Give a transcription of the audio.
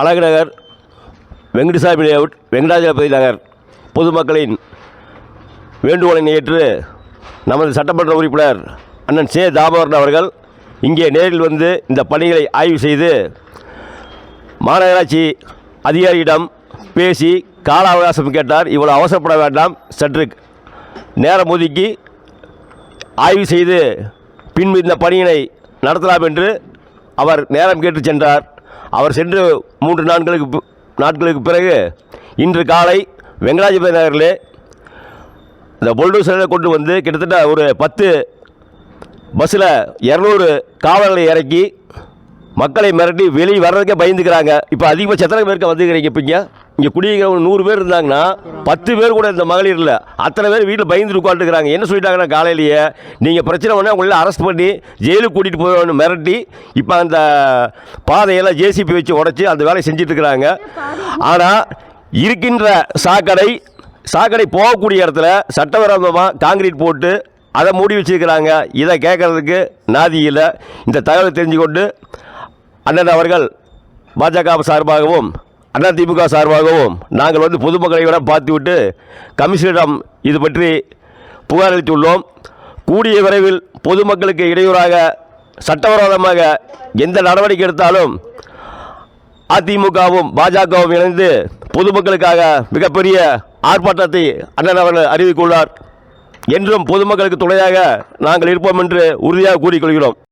அழகு நகர் வெங்கடசாமி லேஅவுட் வெங்கடாஜலபதி நகர் பொதுமக்களின் வேண்டுகோளை ஏற்று நமது சட்டமன்ற உறுப்பினர் அண்ணன் சே. தாமோதரன் அவர்கள் இங்கே நேரில் வந்து இந்த பணிகளை ஆய்வு செய்து மாநகராட்சி அதிகாரியிடம் பேசி கால அவகாசம் கேட்டார். இவ்வளவு அவசரப்பட வேண்டாம். சற்று நேரம் ஒதுக்கி ஆய்வு செய்து பின்பு இந்த பணியினை நடத்தலாம் என்று அவர் நேரம் கேட்டு சென்றார். அவர் சென்று மூன்று நாட்களுக்கு நாட்களுக்கு பிறகு இன்று காலை வெங்கடாஜபதி நகரில் இந்த புல்டோசரை கொண்டு வந்து கிட்டத்தட்ட ஒரு பத்து பஸ்ஸில் இரநூறு காவலர்களை இறக்கி மக்களை மிரட்டி வெளியே வர்றதுக்கே பயந்துக்கிறாங்க. இப்போ அதிகமாக எத்தனை பேருக்கு வந்துக்கிறீங்க இப்போ இங்கே? இங்கே குடியிருக்கிறவங்க நூறு பேர் இருந்தாங்கன்னா பத்து பேர் கூட இந்த மகளிரில் அத்தனை பேர் வீட்டில் பயந்து உட்காந்துக்கிறாங்க என்ன சொல்லிட்டாங்கன்னா காலையிலேயே நீங்கள் பிரச்சனை பண்ணால் உங்களை அரெஸ்ட் பண்ணி ஜெயிலுக்கு கூட்டிகிட்டு போகணும்னு மிரட்டி இப்போ அந்த பாதையெல்லாம் ஜேசிபி வச்சு உடச்சி அந்த வேலையை செஞ்சிட்ருக்கிறாங்க ஆனால் இருக்கின்ற சாக்கடை சாக்கடை போகக்கூடிய இடத்துல சட்டவிரோதமாக காங்கிரீட் போட்டு அதை மூடி வச்சிருக்கிறாங்க. இதை கேட்குறதுக்கு நாதி இல்லை. இந்த தகவலை தெரிஞ்சுக்கொண்டு அண்ணன் அவர்கள் பாஜக சார்பாகவும் அண்ணா திமுக சார்பாகவும் நாங்கள் வந்து பொதுமக்களை விட பார்த்துவிட்டு கமிஷனரிடம் இது பற்றி புகார் அளித்துள்ளோம். கூடிய விரைவில் பொதுமக்களுக்கு இடையூறாக சட்டவிரோதமாக எந்த நடவடிக்கை எடுத்தாலும் அதிமுகவும் பாஜகவும் இணைந்து பொதுமக்களுக்காக மிகப்பெரிய ஆர்ப்பாட்டத்தை அண்ணன் அவர்கள் அறிவித்துள்ளார். என்றும் பொதுமக்களுக்கு துணையாக நாங்கள் இருப்போம் என்று உறுதியாக கூறிக்கொள்கிறோம்.